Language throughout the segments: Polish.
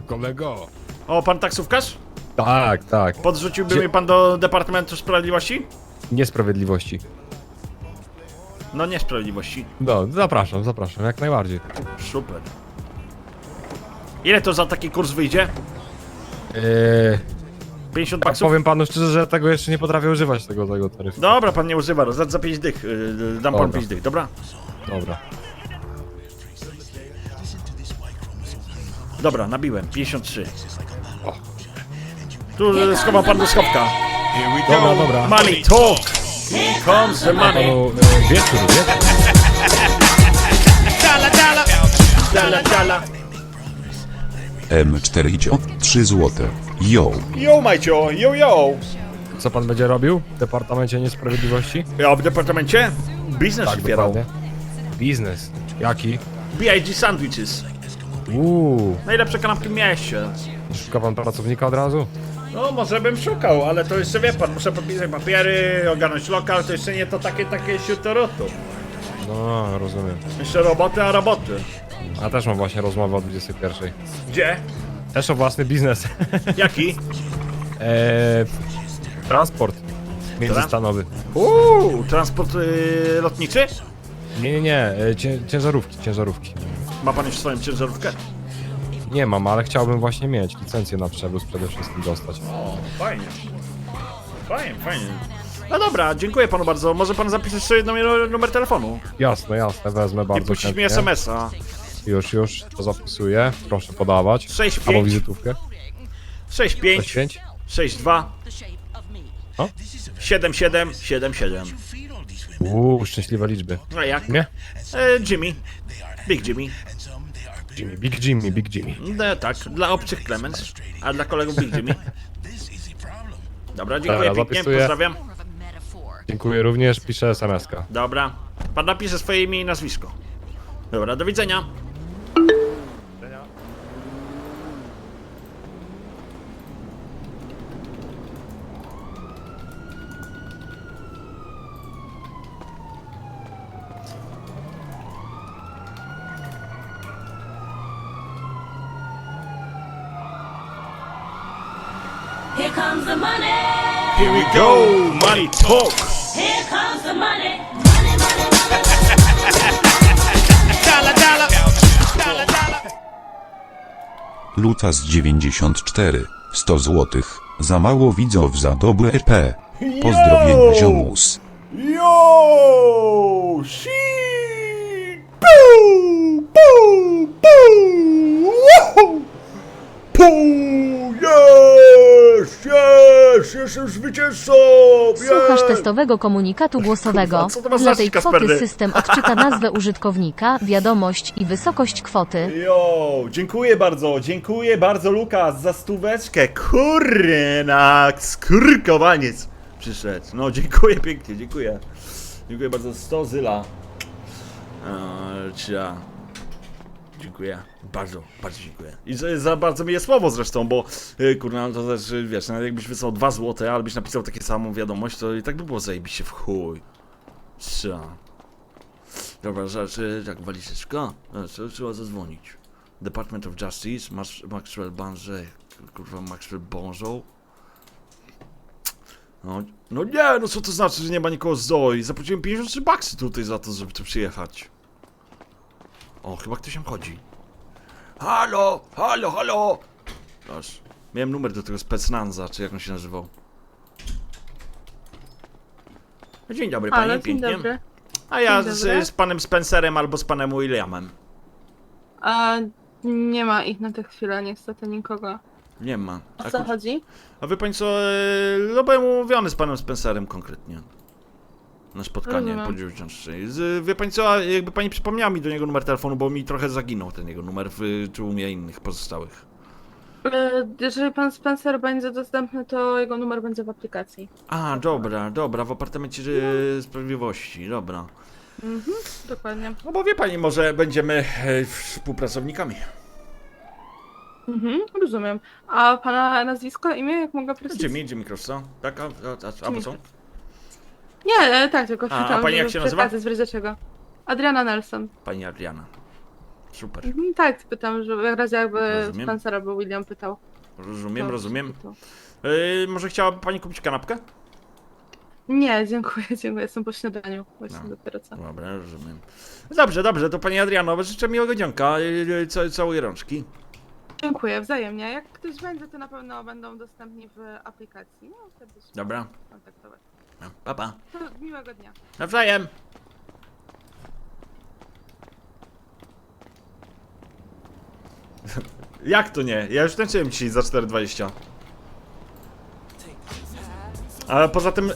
kolego. O, pan taksówkarz? Tak, tak. Podrzuciłby Gdzie- mnie pan do Departamentu Sprawiedliwości? Niesprawiedliwości. No niesprawiedliwości. No, zapraszam, zapraszam, jak najbardziej. Super. Ile to za taki kurs wyjdzie? Eee, 50 tak baksów? powiem panu szczerze, że tego jeszcze nie potrafię używać tego, tego taryfu. Dobra, pan nie używa, za, za 5 dych. Yy, dam pan Dobra. 5 dych, dobra? Dobra. Dobra, nabiłem. 53. Tu schował pan do schowka. Dobra, dobra. Money talk! Here comes the money! Panu, e, wieczór, wieczór. Dala, dala! Dala, dala! M4 idź od 3 złote. Yo. Yo, Majcio, yo, yo! Co pan będzie robił w Departamencie Niesprawiedliwości? Ja w departamencie? Biznes Tak, otwierał. dokładnie. Biznes. Jaki? BIG Sandwiches. Uuu, Najlepsze kanapki w mieście. szuka pan pracownika od razu? No, może bym szukał, ale to jeszcze wie pan, muszę podpisać papiery, ogarnąć lokal, to jeszcze nie to takie, takie siutorotu. No, rozumiem. Jeszcze roboty, a roboty. A też mam właśnie rozmowę o 21. Gdzie? Też o własny biznes. Jaki? eee, transport międzystanowy. Uuu, transport y, lotniczy? Nie, nie, nie, e, cię, ciężarówki, ciężarówki. Ma pan już swoją ciężarówkę? Nie mam, ale chciałbym właśnie mieć licencję na przewóz przede wszystkim dostać. O, fajnie. Fajnie, fajnie. No dobra, dziękuję panu bardzo. Może pan zapisać jedno mi- numer telefonu Jasne, jasne, wezmę i bardzo puścić mi chętnie. SMS-a. Już, już, to zapisuję. Proszę podawać. 65. Albo wizytówkę. 65 Poświęć. 62 O? 77 77. Uuu, szczęśliwe liczby. A jak? Nie? E, Jimmy. Big Jimmy. Jimmy, Big Jimmy, Big Jimmy. No, tak, dla obcych Clemens, a dla kolegów Big Jimmy. Dobra, dziękuję Dobra, pięknie, zapisuję. pozdrawiam. Dziękuję również, piszę SMS-ka. Dobra, pan napisze swoje imię i nazwisko. Dobra, do widzenia. Here comes the money. Here we go, money talk. Here comes the money. Money, money, money. Dala, dala. Dala, dala. Lutas 94. 100 złotych. Za mało widzów za dobre EP. Pozdrowienia ziomus. Yo! Shit! Boo! Boo! Boo! Woohoo! Puu! Yes! Yes! Jestem zwycięzcą! Słuchasz Yes! testowego komunikatu głosowego. Kurwa, co to ma Dla tej kwoty Kasperny? system odczyta nazwę użytkownika, wiadomość i wysokość kwoty. Jo, dziękuję bardzo, dziękuję bardzo Lukas za stóweczkę. Kurna, skurkowaniec przyszedł. No, dziękuję pięknie, dziękuję. Dziękuję bardzo, 100 zyla. Eee, cia. Dziękuję. Bardzo, bardzo dziękuję. I za, bardzo miłe słowo zresztą, bo yy, kurna, no to też, y, wiesz, nawet jakbyś wysłał 2 złote, albo byś napisał takie samą wiadomość, to i tak by było zajebiście w chuj. Cia. Dobra, rzeczy, jak walizeczka, e, co trzeba zadzwonić. Department of Justice, Max, Maxwell Banże, kurwa Maxwell Bonżą. No, no nie, no co to znaczy, że nie ma nikogo z Zoe? Zapłaciłem 53 baksy tutaj za to, żeby tu przyjechać. O, chyba ktoś tam chodzi. Halo, halo, halo! Aż, miałem numer do tego specnanza, czy jak on się nazywał. Dzień dobry, panie, Halo, dzień pięknie. dobry. A ja Dzień z, dobry. z panem Spencerem albo z panem Williamem. A nie ma ich na tę chwilę, niestety nikogo. Nie ma. O co chodzi? a wie pan co, e, no byłem umówiony z panem Spencerem konkretnie. Na spotkanie Rozumiem. po 93. Z, wie pani co, a jakby pani przypomniała mi do niego numer telefonu, bo mi trochę zaginął ten jego numer w tłumie innych pozostałych. E, Jeżeli pan Spencer będzie dostępny, to jego numer będzie w aplikacji. A, dobra, dobra, w apartamencie e, sprawiedliwości, dobra. Dokładnie. No bo wie pani, może będziemy e, współpracownikami. Mhm, rozumiem. A pana nazwisko, imię, jak mogę prosić? Jimmy, Jimmy Cross, co? Tak, a, a, a, a, a co? Nie, e, tak, tylko A, a pani jak się nazywa? przekazać w razie czego. Adriana Nelson. Pani Adriana. super. Mhm, Tak, pytam, że w razie jakby Rozumiem. Spencer albo William pytał. Rozumiem, to rozumiem. Yy, może chciałaby pani kupić kanapkę? Nie, dziękuję, dziękuję. Jestem po śniadaniu. Właśnie No. dopiero co. Dobra, rozumiem. Dobrze, dobrze, to pani Adriano, życzę miłego dzionka, yy, ca- całej rączki. Dziękuję, wzajemnie. Jak ktoś będzie, to na pewno będą dostępni w aplikacji. No, wtedy się Dobra. kontaktować. No, pa, pa. Miłego dnia. Nawzajem. Jak to nie? Ja już tańczyłem dzisiaj za 4,20. Ale poza tym,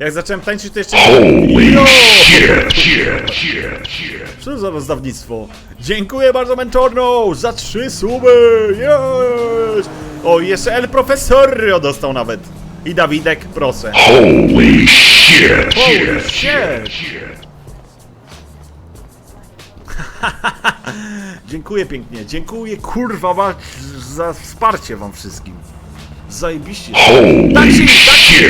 jak zacząłem tańczyć, to jeszcze... Jo! Co za rozdawnictwo? Dziękuję bardzo Mentorno za trzy suby! Yes! O, jeszcze El Profesorio dostał nawet. I Dawidek, proszę. Holy shit! Dziękuję pięknie, dziękuję kurwa wa- za wsparcie wam wszystkim. Zajebiście. Taksi, taksi!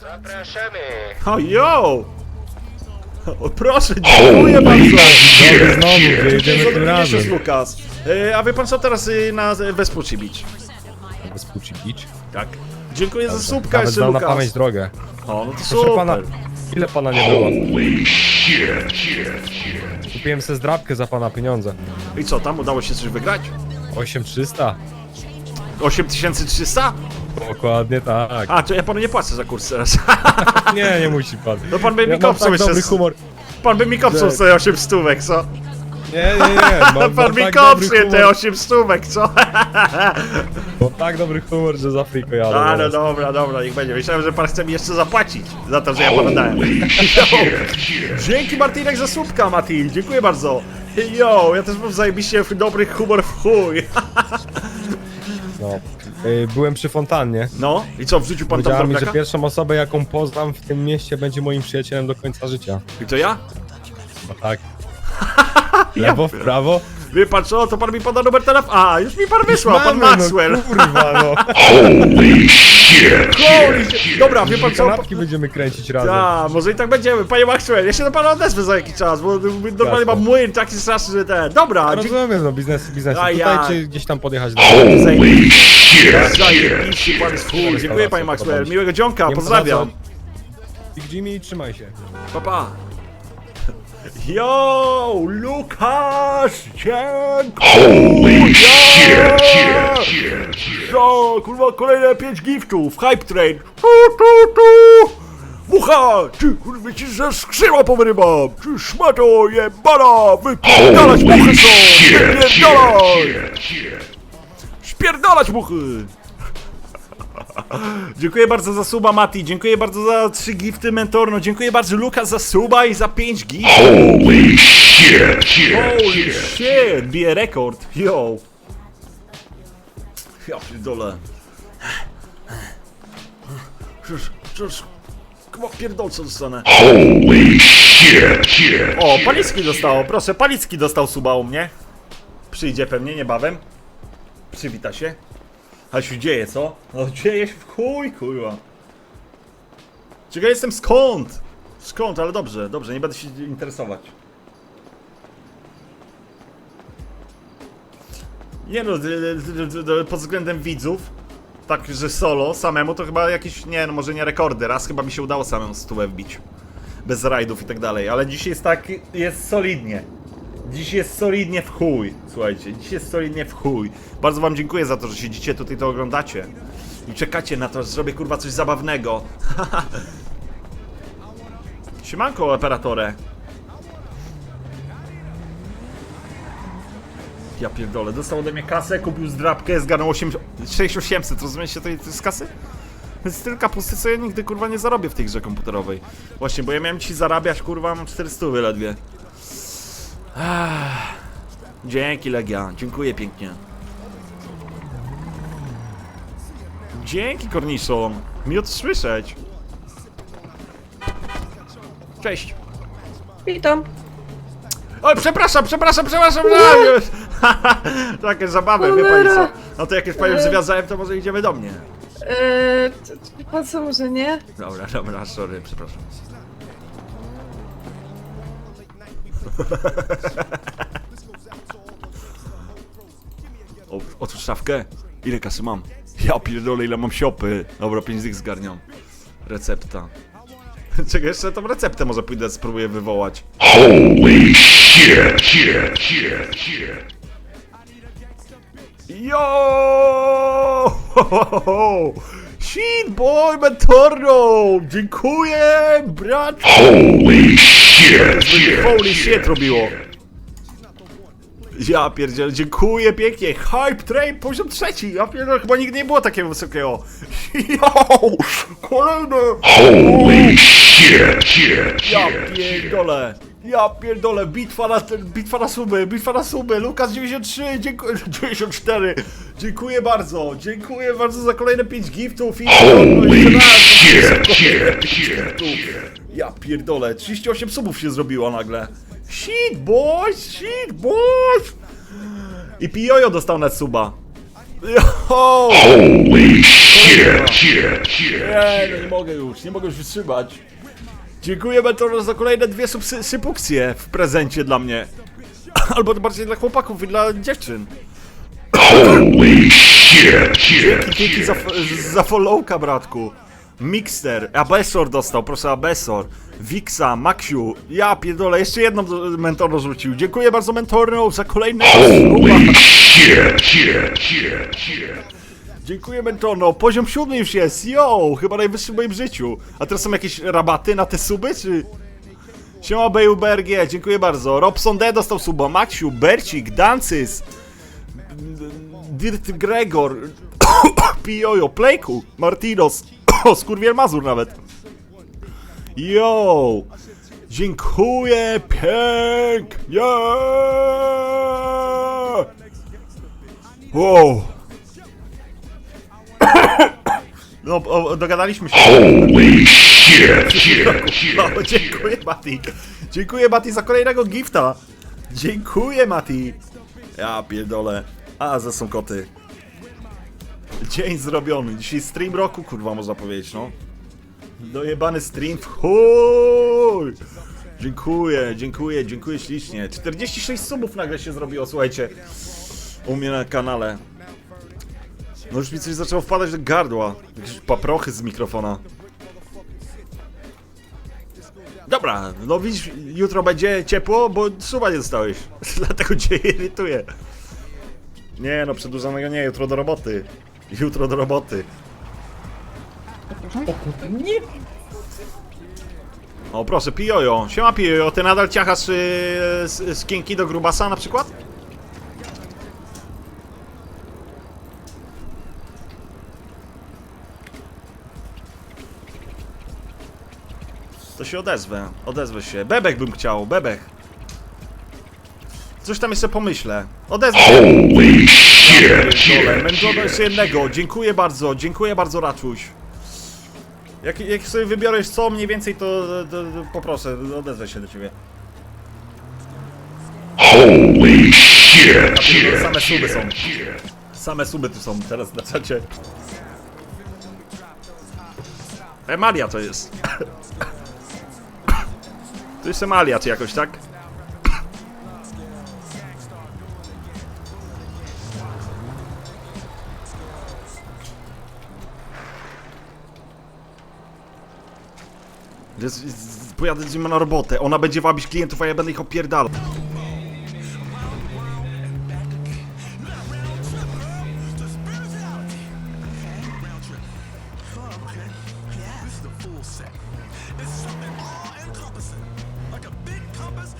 Zapraszamy! O, yo! O, proszę, dziękuję bardzo. Znowu, gdzie jedziemy tym razem? Lukas. E, a wie pan co teraz y, na Vespucci Beach? Bezpuci bić. Tak. Dziękuję za słupka Nawet jeszcze znam na Lukas. pamięć drogę. O, no to Proszę pana, super. ile pana nie było? Kupiłem sobie zdrabkę za pana pieniądze. I co, tam udało się coś wygrać? 8300? 8300? Dokładnie tak. A, to ja panu nie płacę za kurs teraz. Nie, nie musi pan. No pan by mi mam kopsał tak jeszcze dobry z- humor. Pan by mi kopsał Że- sobie 8 stówek, co? Nie, nie, nie. Mam, Pan mi tak te humor, 8 stówek, co? mam tak dobry humor, że za friko jadę. A, no teraz. dobra, dobra, niech będzie. Myślałem, że pan chce mi jeszcze zapłacić za to, że ja panu dałem. Dzięki Martinek za słupka, Mati. Dziękuję bardzo. Yo, ja też mam zajebiście dobry humor w chuj. No. Y, Byłem przy fontannie. No, i co, wrzucił pan tam Powiedziała mi, że drobniaka? pierwszą osobę, jaką poznam w tym mieście, będzie moim przyjacielem do końca życia. I to ja? Chyba tak. Lewo, w prawo. Wie pan co, to pan mi poda numer telefonu. A, już mi pan wysłał, pan Mamy, Maxwell. No, kurwa, no. Holy shit. Dobra, wie pan co? Kanapki będziemy kręcić razem. Tak, może i tak będziemy. Panie Maxwell, ja się do pana odezwę za jakiś czas, bo normalnie mam młyn taki straszny, że ten. Dobra, Rozumiem, no biznes, biznes. A Tutaj ja- czy gdzieś tam podjechać do... zajebiście. Zajebiście pan jest. Dziękuję panie Maxwell, miłego dzionka, Nie ma pozdrawiam. Big Jimmy, trzymaj się. Pa, pa. Yo, Lukasz, dziękuję! Co, kurwa, kolejne 5 giftów, hype train. Tu, tu, tu. Mucha, ty kurwa ci ze skrzydła powyrywam! Ty szmato jebana! Wypierdalać muchy są! Wypierdalać! Śpierdalać muchy! Dziękuję bardzo za suba Mati, dziękuję bardzo za 3 gifty Mentorno, dziękuję bardzo Lukas za suba i za 5 giftów. Holy shit! Holy shit! Bije rekord, yo! Ja pierdolę. Przecież, przecież... Chyba pierdolce dostanę. O, Palicki dostało, proszę, Palicki dostał suba u mnie. Przyjdzie pewnie niebawem. Przywita się. Ale się dzieje, co? No dzieje się w chuj, kurwa. Czego jestem skąd? Skąd, ale dobrze, dobrze, nie będę się interesować. Nie no, pod względem widzów, tak, że solo, samemu, to chyba jakieś, nie no, może nie rekordy, raz chyba mi się udało samemu stówę wbić. Bez rajdów i tak dalej, ale dziś jest tak, jest solidnie. Dziś jest solidnie w chuj, słuchajcie, dziś jest solidnie w chuj. Bardzo wam dziękuję za to, że siedzicie tutaj to oglądacie. I czekacie na to, że zrobię kurwa coś zabawnego. Siemanko, operatore. Ja pierdolę, dostał ode mnie kasę, kupił zdrabkę, zgarnął 8, 6800, rozumiecie, to jest kasy? To jest tyle kapusty, co ja nigdy kurwa nie zarobię w tej grze komputerowej. Właśnie, bo ja miałem dzisiaj zarabiać, kurwa, mam 400 ledwie. Dzięki Legia, dziękuję pięknie. Dzięki Korniszon, miło to słyszeć. Cześć. Witam. Oj, przepraszam, przepraszam, przepraszam, przepraszam. Takie zabawy, wie pani co. No to jak już panią związałem, to może idziemy do mnie. Eee, po co może nie? Dobra, dobra, sorry, przepraszam. O, otwórz szafkę. Ile kasy mam? Ja pierdolę, ile mam siopy. Dobra, 5 dych zgarniam. Recepta. Czekaj, jeszcze tą receptę może pójdę, spróbuję wywołać. Yo! Shit boy, Mentorno! Dziękuję, brat! Holy shit! Holy shit robiło! Ja pierdzielę, dziękuję pięknie! Hype Train, poziom trzeci! Ja pierdolę, chyba nigdy nie było takiego wysokiego! Yo! Kolejne! Holy shit! Ja pierdolę! Ja pierdolę, bitwa na, bitwa na suby, bitwa na suby, Lukas 93, dziękuję, 94, dziękuję bardzo, dziękuję bardzo za kolejne 5 giftów i... Holy shit, Ja pierdolę, 38 subów się zrobiło nagle. Shit boys, shit boys! I Pijojo dostał net suba. Yo! Holy shit, Nie, no nie mogę już, nie mogę już wytrzymać. Dziękuję Mentor za kolejne dwie subsypukcje w prezencie dla mnie. Albo bardziej dla chłopaków i dla dziewczyn. Dzięki, dzięki za, za followka, bratku. Mixter, Abesor dostał, proszę Abesor. Wixa, Maxiu, ja pierdolę, jeszcze jedną Mentorno rzucił. Dziękuję bardzo Mentorno za kolejne Dziękuję Mentorno, poziom siódmy już jest, yo, chyba najwyższy w moim życiu. A teraz są jakieś rabaty na te suby, czy... Siema BUBRG, dziękuję bardzo. Robson D dostał suba, Maxiu, Bercik, Dancys, Dirt Gregor, Pijojo, Playku, Martinos, Skurwiel Mazur nawet. Yo! Dziękuję pięknie! Wow! No, o, dogadaliśmy się. Holy shit! No, dziękuję, Mati. Dziękuję, Mati, za kolejnego gifta. Dziękuję, Mati. Ja pierdolę. A, ze są koty. Dzień zrobiony. Dzisiaj stream roku, kurwa, można powiedzieć, no. Dojebany stream w chuj! Dziękuję, dziękuję, dziękuję ślicznie. 46 subów nagle się zrobiło, słuchajcie. U mnie na kanale. No już mi coś zaczęło wpadać do gardła. Jakieś paprochy z mikrofona. Dobra, no widzisz, jutro będzie ciepło, bo suba nie dostałeś. Dlatego cię irytuje. Nie no, przedłużonego nie, jutro do roboty. Jutro do roboty. O proszę, Pijojo. Siema Pijojo, ty nadal ciachasz yy, skinki do grubasa na przykład? Się odezwę, odezwę się. Bebek bym chciał, bebek. Coś tam jeszcze pomyślę. Odezwę się. Holy shit! Mendono jeszcze jednego. Dziękuję bardzo, dziękuję bardzo Raczuś. Jak, jak sobie wybioresz co mniej więcej, to, to, to poproszę, odezwę się do ciebie. Holy shit! Same suby są. Same suby tu są teraz na czacie. Emalia to jest. To jest Emalia czy jakoś, tak? Pojadę z nią na robotę, ona będzie wabić klientów, a ja będę ich opierdalał.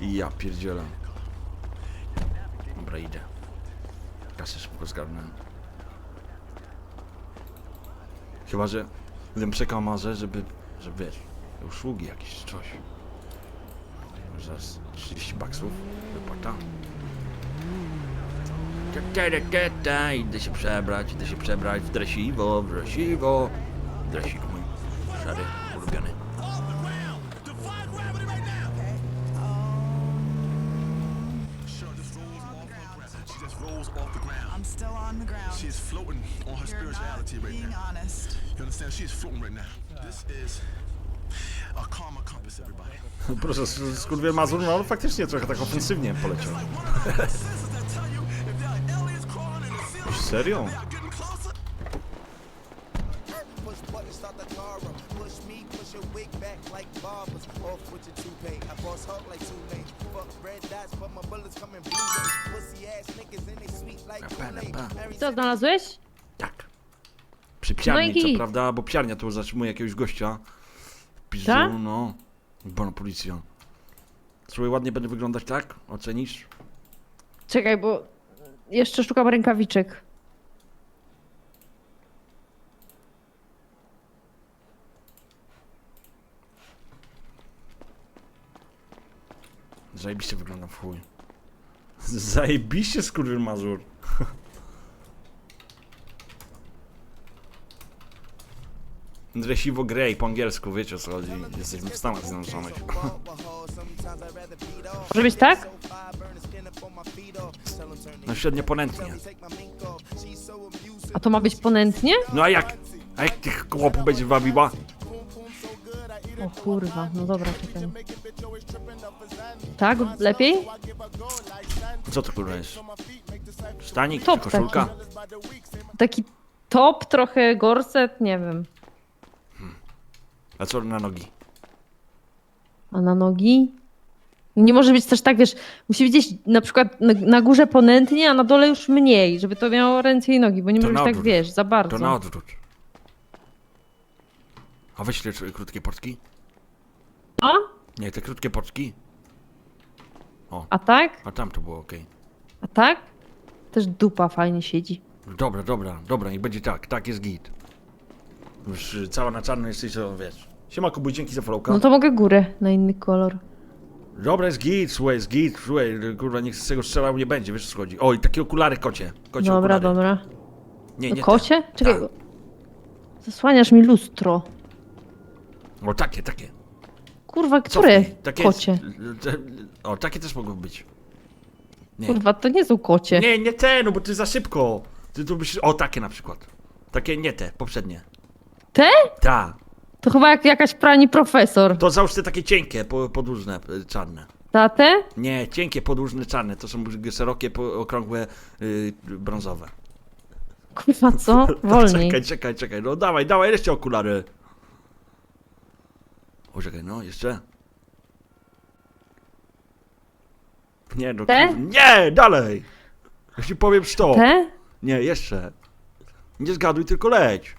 Ja pierdzielę. Dobra, idę. Kasę szybko zgarnę. Chyba, że czekał może, żeby, żeby wiesz, usługi jakieś coś. Zaraz 30 baksów wypłata. Ta, ta, ta, ta, ta. Idę się przebrać, idę się przebrać w dresiwo, w dresiwo. Dresik mój szary, ulubiony. Right being now. honest. You understand? She is floating right now. This is a karma compass, everybody. Proszę, skurwiel Mazur, no ale faktycznie trochę tak ofensywnie poleciał. Serio? Push button, start the car up. Push me, push your wig back like barbers. Off with your toupee. I boss hug like two lanes. Fuck red dots, but my bullets come in blue rays. Pussy ass niggas and they sweet like Kool-Aid. Mary Co znalazłeś? Przy psiarni, No i co git. prawda, bo psiarnia tu zatrzymuje jakiegoś gościa. Pizdu, Tak? no. Bona policja. Słuchaj, ładnie będę wyglądać, tak? Ocenisz? Czekaj, bo jeszcze szukam rękawiczek. Zajebiście wyglądam w chuj. Zajebiście, skurwiel Mazur. Dresiwo Grey po angielsku, wiecie o co chodzi. Jesteśmy w Stanach Zjednoczonych. Może być tak? No średnio ponętnie. A to ma być ponętnie? No a jak? A jak tych chłopów będzie wabiła? O kurwa, no dobra, czekaj. Tak? Lepiej? Co to kurwa jest? Stanik Top koszulka? Taki top, trochę gorset, nie wiem. A co na nogi? A na nogi? Nie może być też tak, wiesz, musi być gdzieś na przykład na, na górze ponętnie, a na dole już mniej, żeby to miało ręce i nogi, bo nie To może być tak, odwrót. wiesz, za To bardzo. na odwrót. A weź te krótkie portki? A? Nie, te krótkie portki. A tak? A tam to było ok. A tak? Też dupa fajnie siedzi. Dobra, dobra, dobra, niech będzie tak, tak jest git. Już y, cała na czarno jesteś, to wiesz. Siema Kubuj, dzięki za followka. No to mogę górę na inny kolor. Dobra, jest git, słuchaj, jest git, słuchaj, kurwa, niech z tego strzelał nie będzie, wiesz co chodzi. O, i takie okulary kocie, kocie Dobra, okulary. dobra. Nie, No nie kocie? te. Czekaj. Tak. Zasłaniasz mi lustro. O, takie, takie. Kurwa, które Cofnij, takie kocie? Te- O, takie też mogą być. Nie. Kurwa, to nie są kocie. Nie, nie te, no bo ty za szybko. Ty tu myślisz, o takie na przykład. Takie nie te, poprzednie. Te? Ta. To chyba jak jakaś prani profesor. To załóż te takie cienkie, po, podłużne, y, czarne. Ta te? Nie, cienkie, podłużne, czarne. To są szerokie, po, okrągłe, y, brązowe. Kurwa, co? Wolniej. Czekaj, czekaj, czekaj. No dawaj, dawaj, jeszcze okulary. O, czekaj, no, jeszcze. Nie, no, Te? kur- Nie, dalej. Ci powiem stop. Te? Nie, jeszcze. Nie zgaduj, tylko leć.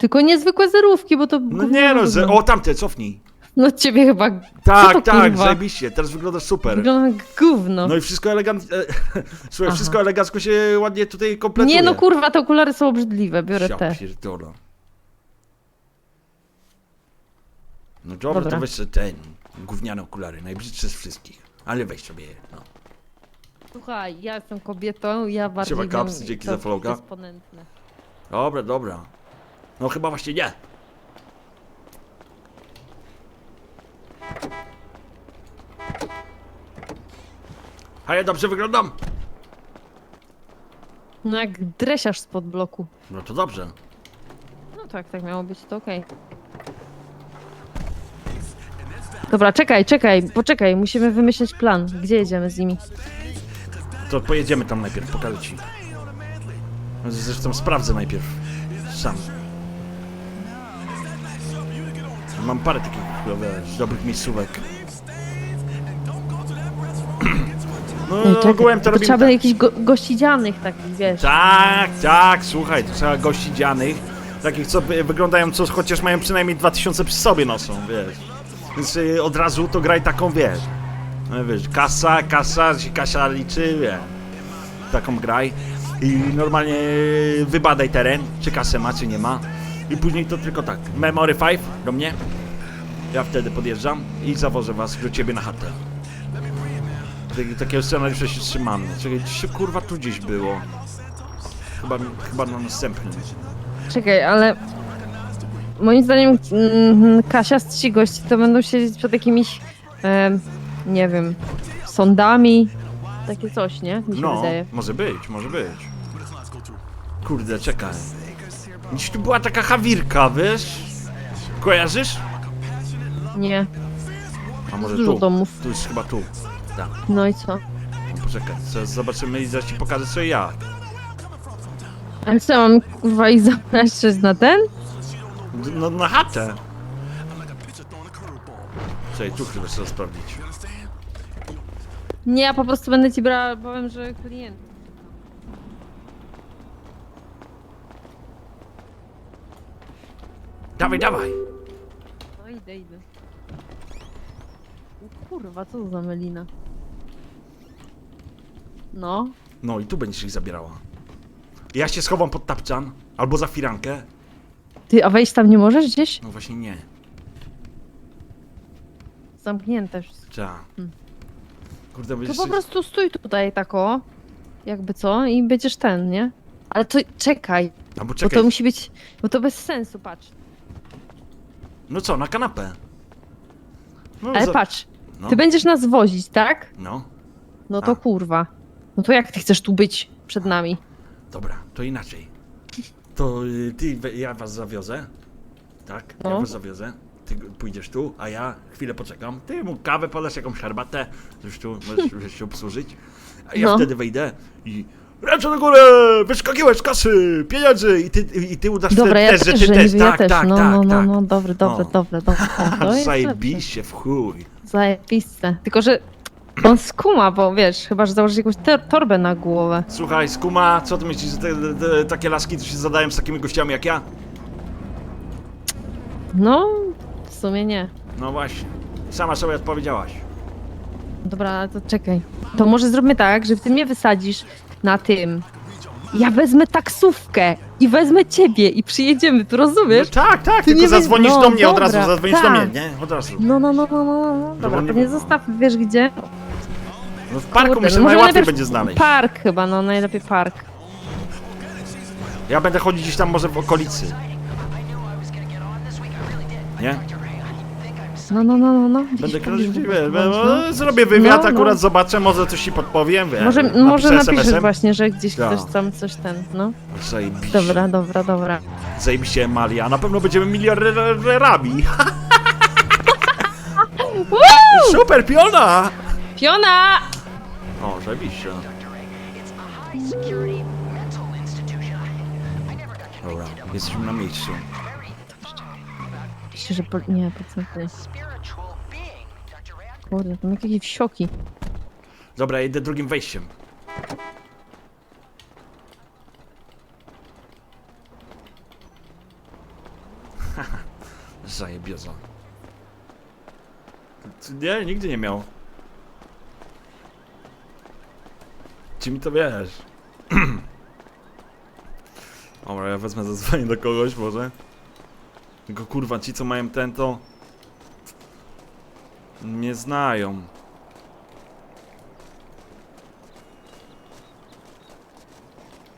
Tylko niezwykłe zerówki, bo to... No nie no, ze... o tamte, cofnij. No ciebie chyba... Tak, to, tak, kurwa? zajebiście, teraz wyglądasz super. Wygląda jak gówno. No i wszystko elegancko, słuchaj, Aha. wszystko elegancko się ładnie tutaj kompletuje. nie no kurwa, te okulary są obrzydliwe, biorę Ja te. pierdolę. No dobra, Dobra. to weź sobie ten, gówniane okulary, najbrzydsze z wszystkich. Ale weź sobie je, no. Słuchaj, ja jestem kobietą, ja bardziej Siema, Kaps, dzięki za followka. Dobra, dobra. No chyba właśnie nie. A ja dobrze wyglądam? No jak dresiarz spod bloku. No to dobrze. No tak, tak miało być, to okej. Dobra, czekaj, czekaj, poczekaj, musimy wymyślić plan. Gdzie jedziemy z nimi? To pojedziemy tam najpierw, pokażę ci. Zresztą sprawdzę najpierw. Sam. Mam parę takich wiesz, dobrych miejscówek. Ej, No, czekaj, ogółem to robimy trzeba tak. jakichś go gościdzianych takich, wiesz. Tak, tak, słuchaj, to trzeba gości dzianych. Takich, co by- wyglądają, co chociaż mają przynajmniej 2000 przy sobie noszą, wiesz. Więc y, od razu to graj taką, wiesz. No, wiesz, kasa, kasa, się Kasia liczy, wiesz. Taką graj. i normalnie wybadaj teren, czy kasę ma, czy nie ma. I później to tylko tak, Memory 5 do mnie, ja wtedy podjeżdżam i zawożę was do ciebie na chatę. Tak- Takiego scenariusza się trzymamy. Czekaj, gdzieś się kurwa tu gdzieś było. Chyba, chyba na następnym. Czekaj, ale moim zdaniem mm, Kasia z ci gości to będą siedzieć przed jakimiś, em, nie wiem, sądami, takie coś, nie? Mi się No, wydaje. może być, może być. Kurde, czekaj. Gdzieś tu była taka hawirka, wiesz? Kojarzysz? Nie, A może dużo tu? domów. Tu jest chyba tu. Tak. No i co? No poczekaj, zaraz zobaczymy i zaraz ci pokażę co i ja. Ale co, mam kurwa ich zapraszać na ten? D- No na chatę. Czekaj, tu chyba trzeba sprawdzić. Nie, ja po prostu będę ci brała, powiem, że klient. Dawaj, dawaj! No idę, idę. O kurwa, co to za melina? No, No i tu będziesz ich zabierała. Ja się schowam pod tapczan, albo za firankę. ty, a wejść tam nie możesz gdzieś? No właśnie nie. Zamknięte wszystko. Trzeba. Hmm. Kurde, To będziesz... po prostu stój tutaj tako, jakby co, i będziesz ten, nie? Ale to czekaj, Albo bo czekaj. to musi być, bo to bez sensu, patrz. No co, na kanapę. No, Ale za- patrz, no. ty będziesz nas wozić, tak? No, No to A. kurwa. No to jak ty chcesz tu być przed nami? dobra, to inaczej. To y, ty, we- ja was zawiozę. Tak, ja No. was zawiozę. Ty pójdziesz tu, a ja chwilę poczekam. Ty mu kawę podasz, jakąś herbatę. Coś tu możesz, możesz się obsłużyć. A ja No. wtedy wejdę i... Ręce do góry! Wyskakiwać z kasy! Pieniędzy! I ty, i ty udasz Dobra, te, ja też, że ty też. niby ja Tak, też. tak, no, tak, no, no, tak. no, dobre, dobre, No. dobre, dobre. To jest lepsze. Zajebiście w chuj. Zajebiste. Tylko, że on skuma, bo wiesz, chyba, że założysz jakąś tor- torbę na głowę. Słuchaj, skuma, co ty myślisz, że te, te, takie laski to się zadają z takimi gościami jak ja? No, w sumie nie. No właśnie. Sama sobie odpowiedziałaś. Dobra, to czekaj. To może zróbmy tak, że ty mnie wysadzisz na tym. Ja wezmę taksówkę i wezmę ciebie i przyjedziemy, tu No rozumiesz? tak, tak, Ty tylko nie zadzwonisz no, do mnie od razu, dobra, zadzwonisz do tak. mnie, nie? Od razu. No, no, no, no, no, no. Dobra, nie- to mnie zostaw, wiesz gdzie? No w parku Kurde, się no może najłatwiej będzie znaleźć. Park chyba, no najlepiej park. Ja będę chodzić gdzieś tam może w okolicy. Nie? No, no, no, no, no. Gdzieś Będę pobliżu krążyć, bądź, wiesz, bądź, no, zrobię wywiad, No, akurat no. zobaczę, może coś ci podpowiem, wiesz. Może, napiszę może napiszesz SMS-em. właśnie, że gdzieś Tak. ktoś tam coś ten, no. Zajebiście. Dobra, dobra, dobra. Zajebiście Emalia, na pewno będziemy milionerami. Super, piona! Piona! O, zajebiście. Dobra, jesteśmy na miejscu. Myślę, że... Po... Nie, podsłuchuję. Kurde, to jakieś wsioki. Dobra, idę drugim wejściem. Zajebioza. Nie, nigdy nie miał. Czy mi to wiesz? Dobra, ja wezmę zadzwonię do kogoś może. Tylko kurwa, ci co mają ten to... Nie znają.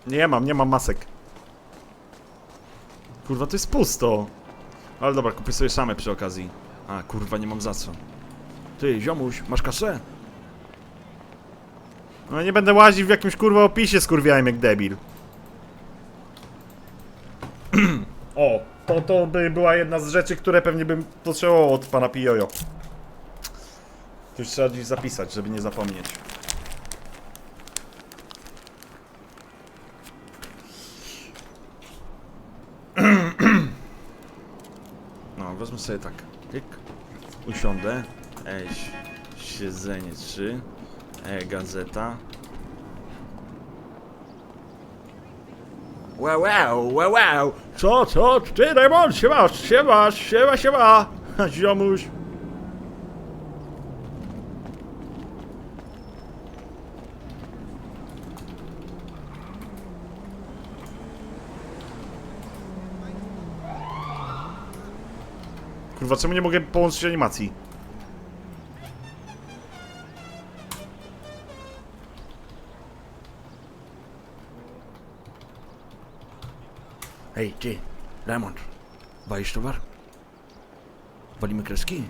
Nie mam, nie mam masek. Kurwa, to jest pusto. Ale dobra, kupię sobie same przy okazji. A, kurwa, nie mam za co. Ty, ziomuś, masz kasę? No nie będę łaził w jakimś kurwa opisie skurwiałem jak debil. o, to, to by była jedna z rzeczy, które pewnie bym potrzebował od pana Pijojo. To już trzeba gdzieś zapisać, żeby nie zapomnieć. No, wezmę sobie tak. Tyk. Usiądę. E, siedzenie 3. E, gazeta. Wow, wow, wow, wow. Co, co? Ty, Raymond, siema, siema, siema, siema. Ziomuś. Kurwa, czemu nie mogę połączyć animacji? Hej, ty, Diamond, walisz towar? Walimy kreski?